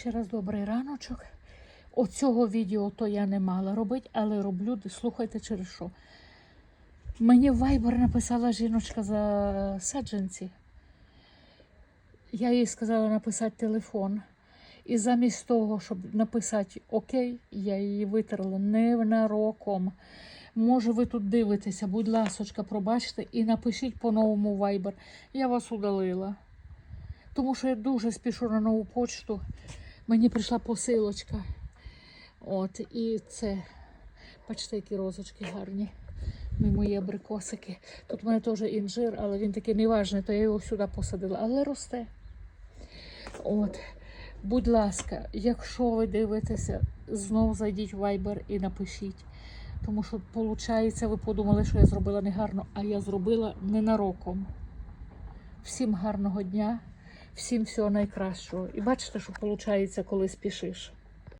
Ще раз добрий раночок. Оцього відео то я не мала робити, але роблю, слухайте через що. Мені в Viber написала жіночка за саджанці. Я їй сказала написати телефон. І замість того, щоб написати Окей, я її витерла ненароком. Може, ви тут дивитеся, будь ласочка, пробачте і напишіть по-новому в Viber. Я вас удалила. Тому що я дуже спішу на нову почту. Мені прийшла посилочка. От, і це, бачите, які розочки гарні. Ну, мої абрикосики. Тут в мене теж інжир, але він такий неважний, то я його сюди посадила. Але росте. От. Будь ласка, якщо ви дивитеся, знов зайдіть в Viber і напишіть. Тому що, виходить, ви подумали, що я зробила негарно, а я зробила ненароком. Всім гарного дня, всім всього найкращого. І бачите, що виходить, коли спішиш.